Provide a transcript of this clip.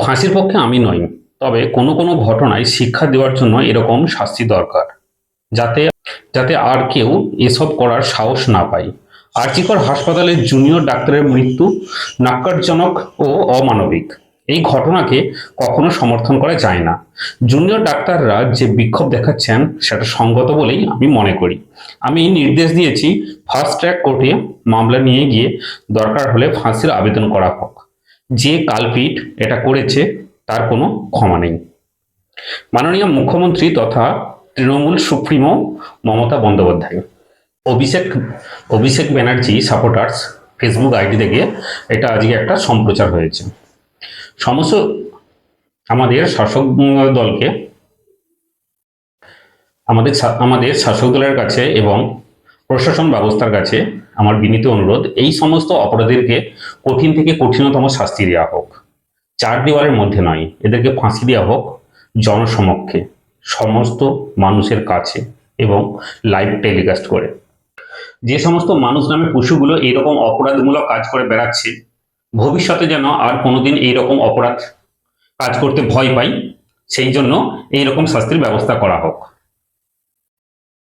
ফাঁসির পক্ষে আমি নই, তবে কোনো কোনো ঘটনায় শিক্ষা দেওয়ার জন্য এরকম শাস্তি দরকার, যাতে যাতে আর কেউ এসব করার সাহস না পায়। আর্চিকর হাসপাতালের জুনিয়র ডাক্তারের মৃত্যু নাক্কারজনক ও অমানবিক। এই ঘটনাকে কখনো সমর্থন করা যায় না। জুনিয়র ডাক্তাররা যে বিক্ষোভ দেখাচ্ছেন, সেটা সঙ্গত বলেই আমি মনে করি। আমি নির্দেশ দিয়েছি ফার্স্ট ট্র্যাক কোর্টে মামলা নিয়ে গিয়ে দরকার হলে ফাঁসির আবেদন করা হোক। যে কালপিট এটা করেছে, তার কোনো ক্ষমা নেই। মাননীয় মুখ্যমন্ত্রী তথা Trinamool supremo Mamata Bandyopadhyay. Abhishek Abhishek Banerjee supporters Facebook ID থেকে এটা আজকে একটা সম্প্রচার হয়েছে। সমস্ত আমাদের শাসক দলকে, আমাদের আমাদের শাসক দলের কাছে এবং প্রশাসন ব্যবস্থার কাছে আমার বিনীত অনুরোধ, এই সমস্ত অপরাধীদেরকে কঠিন থেকে কঠিনতম শাস্তি দেওয়া হোক। চার দেওয়ালের মধ্যে নয়, এদেরকে ফাঁসি দেওয়া হোক জনসমক্ষে, সমস্ত মানুষের কাছে এবং লাইভ টেলিকাস্ট করে। যে সমস্ত মানুষ নামে পশুগুলো এইরকম অপরাধমূলক কাজ করে বেড়াচ্ছে, ভবিষ্যতে যেন আর কোনোদিন এইরকম অপরাধ কাজ করতে ভয় পাই, সেই জন্য এইরকম শাস্তির ব্যবস্থা করা হোক।